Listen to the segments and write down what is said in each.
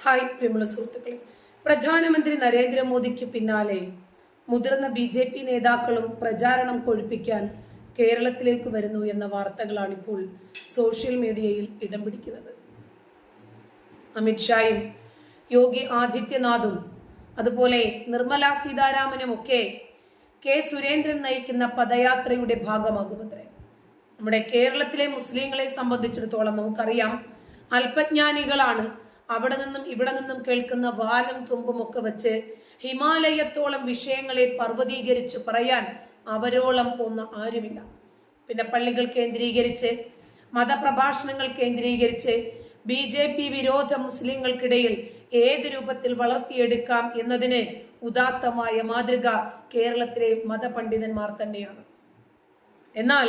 Hi പ്രിയമുള്ള സുഹൃത്തുക്കളെ. പ്രധാനമന്ത്രി നരേന്ദ്രമോദിക്ക് പിന്നാലെ മുതിർന്ന ബി ജെ പി നേതാക്കളും പ്രചാരണം കൊഴുപ്പിക്കാൻ കേരളത്തിലേക്ക് വരുന്നു എന്ന വാർത്തകളാണ് ഇപ്പോൾ സോഷ്യൽ മീഡിയയിൽ ഇടം പിടിക്കുന്നത്. അമിത്ഷായും യോഗി ആദിത്യനാഥും അതുപോലെ നിർമ്മല സീതാരാമനും ഒക്കെ കെ സുരേന്ദ്രൻ നയിക്കുന്ന പദയാത്രയുടെ ഭാഗമാകുമത്രേ. നമ്മുടെ കേരളത്തിലെ മുസ്ലിങ്ങളെ സംബന്ധിച്ചിടത്തോളം നമുക്കറിയാം അല്പജ്ഞാനികളാണ് അവിടെ നിന്നും ഇവിടെ നിന്നും കേൾക്കുന്ന വാലും തുമ്പും ഒക്കെ വെച്ച് ഹിമാലയത്തോളം വിഷയങ്ങളെ പർവതീകരിച്ച് പറയാൻ അവരോളം പോന്ന ആരുമില്ല. പിന്നെ പള്ളികൾ കേന്ദ്രീകരിച്ച് മതപ്രഭാഷണങ്ങൾ കേന്ദ്രീകരിച്ച് ബി ജെ പി വിരോധ മുസ്ലിങ്ങൾക്കിടയിൽ ഏത് രൂപത്തിൽ വളർത്തിയെടുക്കാം എന്നതിന് ഉദാത്തമായ മാതൃക കേരളത്തിലെ മതപണ്ഡിതന്മാർ തന്നെയാണ്. എന്നാൽ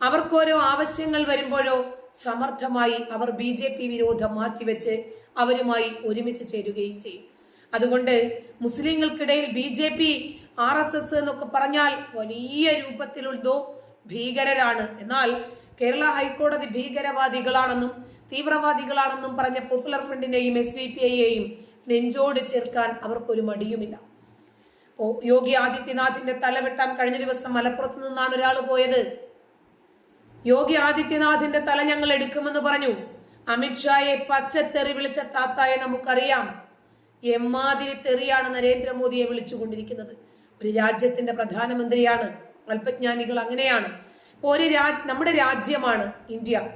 അവർക്കോരോ ആവശ്യങ്ങൾ വരുമ്പോഴോ സമർത്ഥമായി അവർ ബി ജെ പി വിരോധം മാറ്റിവെച്ച് അവരുമായി ഒരുമിച്ച് ചേരുകയും ചെയ്യും. അതുകൊണ്ട് മുസ്ലിങ്ങൾക്കിടയിൽ B J P R S S എന്നൊക്കെ പറഞ്ഞാൽ വലിയ രൂപത്തിലുള്ളതോ ഭീകരരാണ്. എന്നാൽ കേരള ഹൈക്കോടതി ഭീകരവാദികളാണെന്നും തീവ്രവാദികളാണെന്നും പറഞ്ഞ പോപ്പുലർ ഫ്രണ്ടിനെയും എസ് ഡി പി ഐയെയും നെഞ്ചോട് ചേർക്കാൻ അവർക്കൊരു മടിയുമില്ല. യോഗി ആദിത്യനാഥിന്റെ തല വെട്ടാൻ കഴിഞ്ഞ ദിവസം മലപ്പുറത്ത് നിന്നാണ് ഒരാൾ പോയത്. യോഗി ആദിത്യനാഥിന്റെ തല ഞങ്ങൾ എടുക്കുമെന്ന് പറഞ്ഞു. അമിത്ഷായെ പച്ചത്തെറി വിളിച്ച താത്തായെ നമുക്കറിയാം. എമ്മാതിരി തെറിയാണ് നരേന്ദ്രമോദിയെ വിളിച്ചുകൊണ്ടിരിക്കുന്നത്. ഒരു രാജ്യത്തിന്റെ പ്രധാനമന്ത്രിയാണ് അല്പജ്ഞാനികൾ അങ്ങനെയാണ്. ഒരു രാജ് നമ്മുടെ രാജ്യമാണ് ഇന്ത്യ.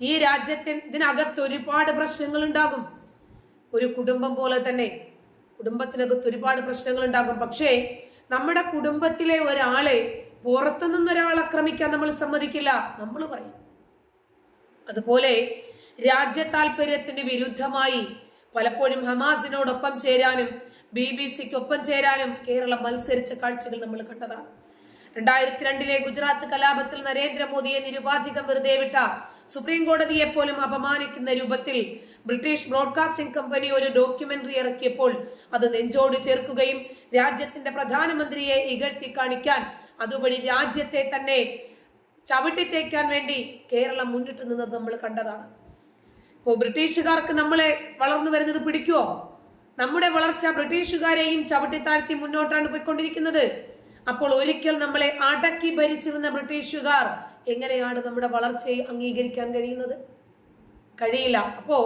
ഈ രാജ്യത്തിന് ഇതിനകത്ത് ഒരുപാട് പ്രശ്നങ്ങൾ ഉണ്ടാകും ഒരു കുടുംബം പോലെ തന്നെ കുടുംബത്തിനകത്ത് ഒരുപാട് പ്രശ്നങ്ങൾ ഉണ്ടാകും പക്ഷേ നമ്മുടെ കുടുംബത്തിലെ ഒരാളെ പുറത്തുനിന്ന് ഒരാൾ ആക്രമിക്കാൻ നമ്മൾ സമ്മതിക്കില്ല. നമ്മൾ പറയും. അതുപോലെ രാജ്യ താല്പര്യത്തിന് വിരുദ്ധമായി പലപ്പോഴും ഹമാസിനോടൊപ്പം ചേരാനും ബി ബി സിക്കൊപ്പം ചേരാനും കേരളം മത്സരിച്ച കാഴ്ചകൾ നമ്മൾ കണ്ടതാണ്. രണ്ടായിരത്തി രണ്ടിലെ ഗുജറാത്ത് കലാപത്തിൽ നരേന്ദ്രമോദിയെ നിരുപാധികം വെറുതെ വിട്ട സുപ്രീം കോടതിയെ പോലും അപമാനിക്കുന്ന രൂപത്തിൽ ബ്രിട്ടീഷ് ബ്രോഡ്കാസ്റ്റിംഗ് കമ്പനി ഒരു ഡോക്യുമെന്ററി ഇറക്കിയപ്പോൾ അത് നെഞ്ചോട് ചേർക്കുകയും രാജ്യത്തിന്റെ പ്രധാനമന്ത്രിയെ ഇകഴ്ത്തി കാണിക്കാൻ അതുവഴി രാജ്യത്തെ തന്നെ ചവിട്ടിത്തേക്കാൻ വേണ്ടി കേരളം മുന്നിട്ട് നിന്നത് നമ്മൾ കണ്ടതാണ്. ഇപ്പോ ബ്രിട്ടീഷുകാർക്ക് നമ്മളെ വളർന്നു വരുന്നത് പിടിക്കുമോ നമ്മുടെ വളർച്ച ബ്രിട്ടീഷുകാരെയും ചവിട്ടിത്താഴ്ത്തി മുന്നോട്ടാണ് പോയിക്കൊണ്ടിരിക്കുന്നത്. അപ്പോൾ ഒരിക്കൽ നമ്മളെ അടക്കി ഭരിച്ചിരുന്ന ബ്രിട്ടീഷുകാർ എങ്ങനെയാണ് നമ്മുടെ വളർച്ചയെ അംഗീകരിക്കാൻ കഴിയുന്നത്? കഴിയില്ല. അപ്പോൾ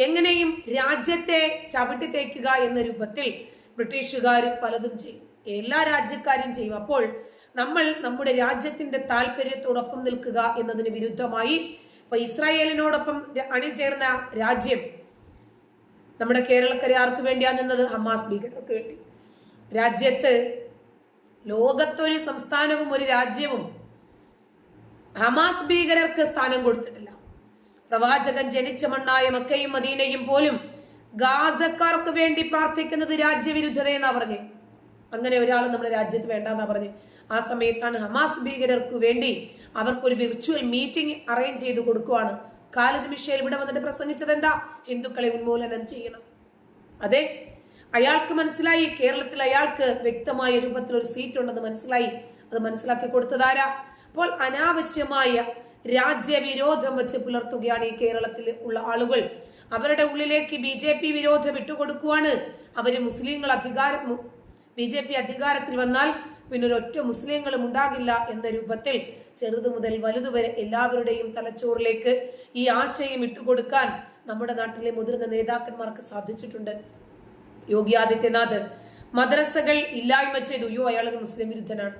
എങ്ങനെയും രാജ്യത്തെ ചവിട്ടി തേക്കുക എന്ന രൂപത്തിൽ ബ്രിട്ടീഷുകാർ പലതും ചെയ്യും. എല്ലാ രാജ്യക്കാരും ചെയ്യും. അപ്പോൾ നമ്മൾ നമ്മുടെ രാജ്യത്തിന്റെ താല്പര്യത്തോടൊപ്പം നിൽക്കുക എന്നതിന് വിരുദ്ധമായി ഇപ്പൊ ഇസ്രായേലിനോടൊപ്പം അണിചേർന്ന രാജ്യം നമ്മുടെ കേരളക്കരെ ആർക്ക് വേണ്ടിയാ നിന്നത്? ഹമാസ് ഭീകരർക്ക് വേണ്ടി. രാജ്യത്ത് ലോകത്തൊരു സംസ്ഥാനവും ഒരു രാജ്യവും ഹമാസ് ഭീകരർക്ക് സ്ഥാനം കൊടുത്തിട്ടില്ല. പ്രവാചകൻ ജനിച്ച മണ്ണായ മക്കയും മദീനയും പോലും ഗാസക്കാർക്ക് വേണ്ടി പ്രാർത്ഥിക്കുന്നത് രാജ്യവിരുദ്ധതയെന്നാ പറഞ്ഞേ. അങ്ങനെ ഒരാൾ നമ്മുടെ രാജ്യത്ത് വേണ്ടെന്നാ പറഞ്ഞ്. ആ സമയത്താണ് ഹമാസ് ഭീകരർക്ക് വേണ്ടി അവർക്കൊരു വിർച്വൽ മീറ്റിംഗ് അറേഞ്ച് ചെയ്ത് കൊടുക്കുവാണ്. കാലിത് മിഷേൽ ഇവിടെ വന്നിട്ട് പ്രസംഗിച്ചത് എന്താ ഹിന്ദുക്കളെ ഉന്മൂലനം ചെയ്യണം. അതെ അയാൾക്ക് മനസ്സിലായി. കേരളത്തിൽ അയാൾക്ക് വ്യക്തമായ രൂപത്തിൽ ഒരു സീറ്റ് ഉണ്ടെന്ന് മനസ്സിലായി. അത് മനസ്സിലാക്കി കൊടുത്തതാരാ? അപ്പോൾ അനാവശ്യമായ രാജ്യവിരോധം വെച്ച് പുലർത്തുകയാണ് ഈ കേരളത്തിൽ ഉള്ള ആളുകൾ. അവരുടെ ഉള്ളിലേക്ക് ബി ജെ പി വിരോധം വിട്ടുകൊടുക്കുവാണ് അവർ മുസ്ലിങ്ങൾ അധികാര ബി ജെ പി അധികാരത്തിൽ വന്നാൽ പിന്നെ ഒരൊറ്റ മുസ്ലിങ്ങളും ഉണ്ടാകില്ല എന്ന രൂപത്തിൽ ചെറുതു മുതൽ വലുതുവരെ എല്ലാവരുടെയും തലച്ചോറിലേക്ക് ഈ ആശയം ഇട്ടുകൊടുക്കാൻ നമ്മുടെ നാട്ടിലെ മുതിർന്ന നേതാക്കന്മാർക്ക് സാധിച്ചിട്ടുണ്ട്. യോഗി ആദിത്യനാഥ് മദ്രസകൾ ഇല്ലായ്മ ചെയ്തു അയ്യോ അയാളൊരു മുസ്ലിം വിരുദ്ധനാണ്.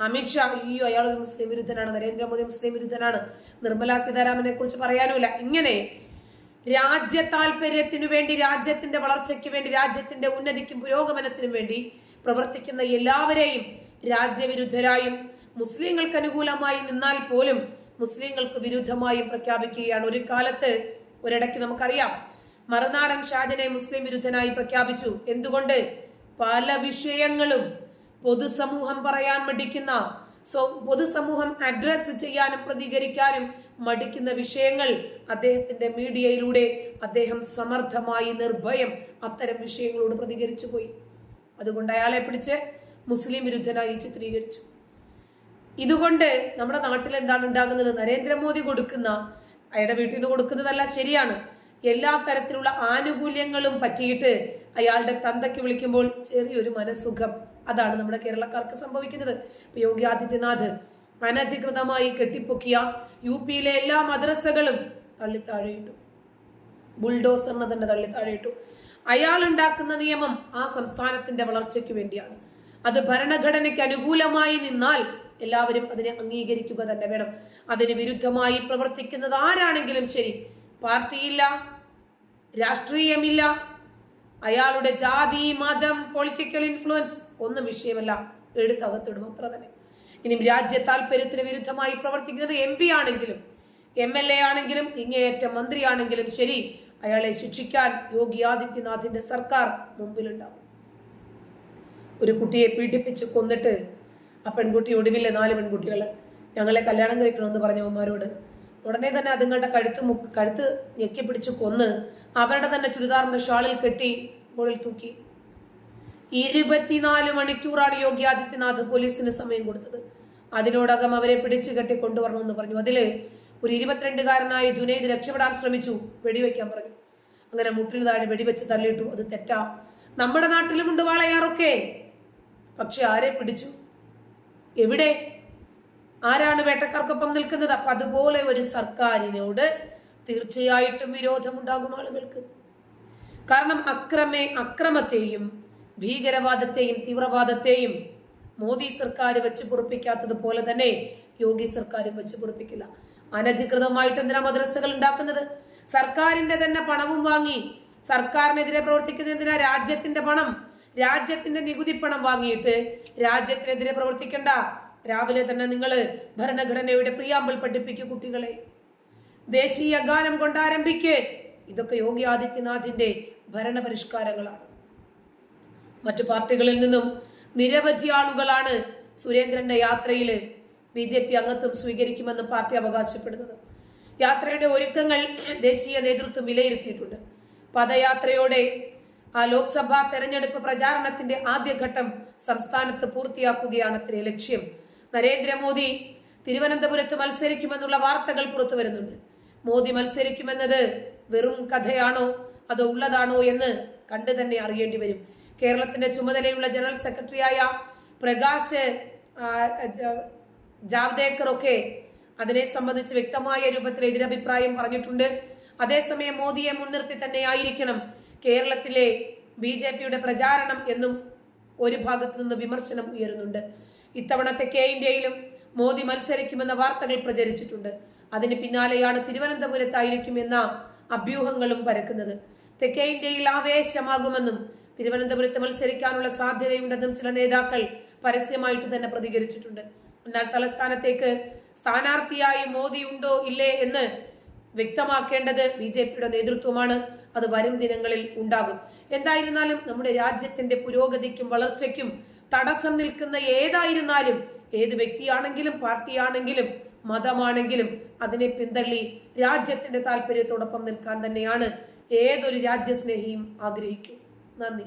അമിത്ഷാ അയ്യോ അയാളൊരു മുസ്ലിം വിരുദ്ധനാണ്. നരേന്ദ്രമോദി മുസ്ലിം വിരുദ്ധനാണ്. നിർമ്മലാ സീതാരാമനെ കുറിച്ച് പറയാനുമില്ല. ഇങ്ങനെ രാജ്യ താല്പര്യത്തിനു വേണ്ടി രാജ്യത്തിന്റെ വളർച്ചയ്ക്ക് വേണ്ടി രാജ്യത്തിന്റെ ഉന്നതിക്കും പുരോഗമനത്തിനും വേണ്ടി പ്രവർത്തിക്കുന്ന എല്ലാവരെയും രാജ്യവിരുദ്ധരായും മുസ്ലിങ്ങൾക്ക് അനുകൂലമായി നിന്നാൽ പോലും മുസ്ലിങ്ങൾക്ക് വിരുദ്ധമായും പ്രഖ്യാപിക്കുകയാണ്. ഒരു കാലത്ത് ഒരിടയ്ക്ക് നമുക്കറിയാം മറുനാടൻ ഷാജനെ മുസ്ലിം വിരുദ്ധനായി പ്രഖ്യാപിച്ചു. എന്തുകൊണ്ട്? പല വിഷയങ്ങളും പൊതുസമൂഹം പറയാൻ മടിക്കുന്ന പൊതുസമൂഹം അഡ്രസ് ചെയ്യാനും പ്രതികരിക്കാനും മടിക്കുന്ന വിഷയങ്ങൾ അദ്ദേഹത്തിന്റെ മീഡിയയിലൂടെ അദ്ദേഹം സമർത്ഥമായി നിർഭയം അത്തരം വിഷയങ്ങളോട് പ്രതികരിച്ചു പോയി അതുകൊണ്ട് അയാളെ പിടിച്ച് മുസ്ലിം വിരുദ്ധനായി ചിത്രീകരിച്ചു. ഇതുകൊണ്ട് നമ്മുടെ നാട്ടിൽ എന്താണ് ഉണ്ടാകുന്നത്? നരേന്ദ്രമോദി കൊടുക്കുന്ന അയാളുടെ വീട്ടിൽ നിന്ന് കൊടുക്കുന്നതല്ല ശരിയാണ്. എല്ലാ തരത്തിലുള്ള ആനുകൂല്യങ്ങളും പറ്റിയിട്ട് അയാളുടെ തന്തയ്ക്ക് വിളിക്കുമ്പോൾ ചെറിയൊരു മനസുഖം അതാണ് നമ്മുടെ കേരളക്കാർക്ക് സംഭവിക്കുന്നത്. യോഗി ആദിത്യനാഥ് അനധികൃതമായി കെട്ടിപ്പൊക്കിയ യു പിയിലെ എല്ലാ മദ്രസകളും തള്ളിത്താഴെയിട്ടു. ബുൾഡോസറിനെ തന്നെ തള്ളിത്താഴെയിട്ടു. അയാൾ ഉണ്ടാക്കുന്ന നിയമം ആ സംസ്ഥാനത്തിന്റെ വളർച്ചയ്ക്ക് വേണ്ടിയാണ്. അത് ഭരണഘടനയ്ക്ക് അനുകൂലമായി നിന്നാൽ എല്ലാവരും അതിനെ അംഗീകരിക്കുക തന്നെ വേണം. അതിന് വിരുദ്ധമായി പ്രവർത്തിക്കുന്നത് ആരാണെങ്കിലും ശരി. പാർട്ടിയില്ല രാഷ്ട്രീയമില്ല അയാളുടെ ജാതി മതം പൊളിറ്റിക്കൽ ഇൻഫ്ലുവൻസ് ഒന്നും വിഷയമല്ല. എടുത്തകത്തിടും അത്ര തന്നെ. ഇനി രാജ്യ താല്പര്യത്തിന് വിരുദ്ധമായി പ്രവർത്തിക്കുന്നത് എം പി ആണെങ്കിലും എം എൽ എ ആണെങ്കിലും ഇങ്ങേയറ്റ മന്ത്രിയാണെങ്കിലും ശരി. അയാളെ ശിക്ഷിക്കാൻ യോഗി ആദിത്യനാഥിന്റെ സർക്കാർ മുമ്പിലുണ്ടാവും. ഒരു കുട്ടിയെ പീഡിപ്പിച്ച് കൊന്നിട്ട് ആ പെൺകുട്ടി ഒടുവിലെ നാല് പെൺകുട്ടികൾ ഞങ്ങളെ കല്യാണം കഴിക്കണമെന്ന് പറഞ്ഞവന്മാരോട് ഉടനെ തന്നെ അതുങ്ങളുടെ കഴുത്ത് മുക്ക് കഴുത്ത് ഞെക്കിപ്പിടിച്ച് കൊന്ന് അവരുടെ തന്നെ ചുരിദാറിന്റെ ഷാളിൽ കെട്ടി മുകളിൽ തൂക്കി. ഇരുപത്തിനാല് മണിക്കൂറാണ് യോഗി ആദിത്യനാഥ് പോലീസിന് സമയം കൊടുത്തത്. അതിനോടകം അവരെ പിടിച്ചു കെട്ടി കൊണ്ടുവരണമെന്ന് പറഞ്ഞു. അതിൽ ഒരു ഇരുപത്തിരണ്ടുകാരനായ ജുനൈദ് രക്ഷപ്പെടാൻ ശ്രമിച്ചു വെടിവെക്കാൻ പറഞ്ഞു. അങ്ങനെ മുട്ടിന് താഴെ വെടിവെച്ച് തള്ളിയിട്ടു. അത് തെറ്റാ. നമ്മുടെ നാട്ടിലുമുണ്ട് വാളയാറൊക്കെ. പക്ഷെ ആരെ പിടിച്ചു? എവിടെ? ആരാണ് വേട്ടക്കാർക്കൊപ്പം നിൽക്കുന്നത്? അപ്പൊ അതുപോലെ ഒരു സർക്കാരിനോട് തീർച്ചയായിട്ടും വിരോധമുണ്ടാകും ആളുകൾക്ക്. കാരണം അക്രമേ അക്രമത്തെയും ഭീകരവാദത്തെയും തീവ്രവാദത്തെയും മോദി സർക്കാർ വെച്ച് പൊറപ്പിക്കാത്തതുപോലെ തന്നെ യോഗി സർക്കാരും വെച്ച് പൊറപ്പിക്കില്ല. അനധികൃതമായിട്ട് എന്തിനാ മദ്രസകൾ ഉണ്ടാക്കുന്നത്? സർക്കാരിന്റെ തന്നെ പണവും വാങ്ങി സർക്കാരിനെതിരെ പ്രവർത്തിക്കുന്ന എന്തിനാ? രാജ്യത്തിന്റെ പണം രാജ്യത്തിന്റെ നികുതി പണം വാങ്ങിയിട്ട് രാജ്യത്തിനെതിരെ പ്രവർത്തിക്കണ്ട. രാവിലെ തന്നെ നിങ്ങൾ ഭരണഘടനയുടെ പ്രിയാമ്പിൾ പഠിപ്പിക്കൂ കുട്ടികളെ. ദേശീയ ഗാനം കൊണ്ടാരംഭിക്ക് ഇതൊക്കെ യോഗി ആദിത്യനാഥിന്റെ ഭരണപരിഷ്കാരങ്ങളാണ്. മറ്റു പാർട്ടികളിൽ നിന്നും നിരവധി ആളുകളാണ് സുരേന്ദ്രന്റെ യാത്രയിൽ ബി ജെ പി അംഗത്വം സ്വീകരിക്കുമെന്ന് പാർട്ടി അവകാശപ്പെടുന്നത്. യാത്രയുടെ ഒരുക്കങ്ങൾ ദേശീയ നേതൃത്വം വിലയിരുത്തിയിട്ടുണ്ട്. പദയാത്രയോടെ ആ ലോക്സഭാ തെരഞ്ഞെടുപ്പ് പ്രചാരണത്തിന്റെ ആദ്യഘട്ടം സംസ്ഥാനത്ത് പൂർത്തിയാക്കുകയാണ് അത്രേ ലക്ഷ്യം. നരേന്ദ്രമോദി തിരുവനന്തപുരത്ത് മത്സരിക്കുമെന്നുള്ള വാർത്തകൾ പുറത്തു വരുന്നുണ്ട്. മോദി മത്സരിക്കുമെന്നത് വെറും കഥയാണോ? അതോ ഉള്ളതാണോ എന്ന് കണ്ടു തന്നെ അറിയേണ്ടി വരും. കേരളത്തിന്റെ ചുമതലയുള്ള ജനറൽ സെക്രട്ടറിയായ പ്രകാശ് ജാവ്ദേക്കർ ഒക്കെ അതിനെ സംബന്ധിച്ച് വ്യക്തമായ രൂപത്തിൽ എതിരഭിപ്രായം പറഞ്ഞിട്ടുണ്ട്. അതേസമയം മോദിയെ മുൻനിർത്തി തന്നെ ആയിരിക്കണം കേരളത്തിലെ ബി ജെ പിയുടെ പ്രചാരണം എന്നും ഒരു ഭാഗത്തു നിന്ന് വിമർശനം ഉയരുന്നുണ്ട്. ഇത്തവണത്തെ കെ ഇന്ത്യയിലും മോദി മത്സരിക്കുമെന്ന വാർത്തകൾ പ്രചരിച്ചിട്ടുണ്ട്. അതിന് പിന്നാലെയാണ് തിരുവനന്തപുരത്തായിരിക്കും എന്ന അഭ്യൂഹങ്ങളും പരക്കുന്നത്. തെക്കേ ഇന്ത്യയിൽ ആവേശമാകുമെന്നും തിരുവനന്തപുരത്ത് മത്സരിക്കാനുള്ള സാധ്യതയുണ്ടെന്നും ചില നേതാക്കൾ പരസ്യമായിട്ട് തന്നെ പ്രതികരിച്ചിട്ടുണ്ട്. എന്നാൽ തലസ്ഥാനത്തേക്ക് സ്ഥാനാർത്ഥിയായി മോദി ഉണ്ടോ ഇല്ലേ എന്ന് വ്യക്തമാക്കേണ്ടത് ബി ജെ പിയുടെ നേതൃത്വമാണ്. അത് വരും ദിനങ്ങളിൽ ഉണ്ടാകും. എന്തായിരുന്നാലും നമ്മുടെ രാജ്യത്തിന്റെ പുരോഗതിക്കും വളർച്ചയ്ക്കും തടസ്സം നിൽക്കുന്ന ഏതായിരുന്നാലും ഏത് വ്യക്തിയാണെങ്കിലും പാർട്ടിയാണെങ്കിലും മതമാണെങ്കിലും അതിനെ പിന്തള്ളി രാജ്യത്തിന്റെ താല്പര്യത്തോടൊപ്പം നിൽക്കാൻ തന്നെയാണ് ഏതൊരു രാജ്യസ്നേഹിയും ആഗ്രഹിക്കും. നന്ദി.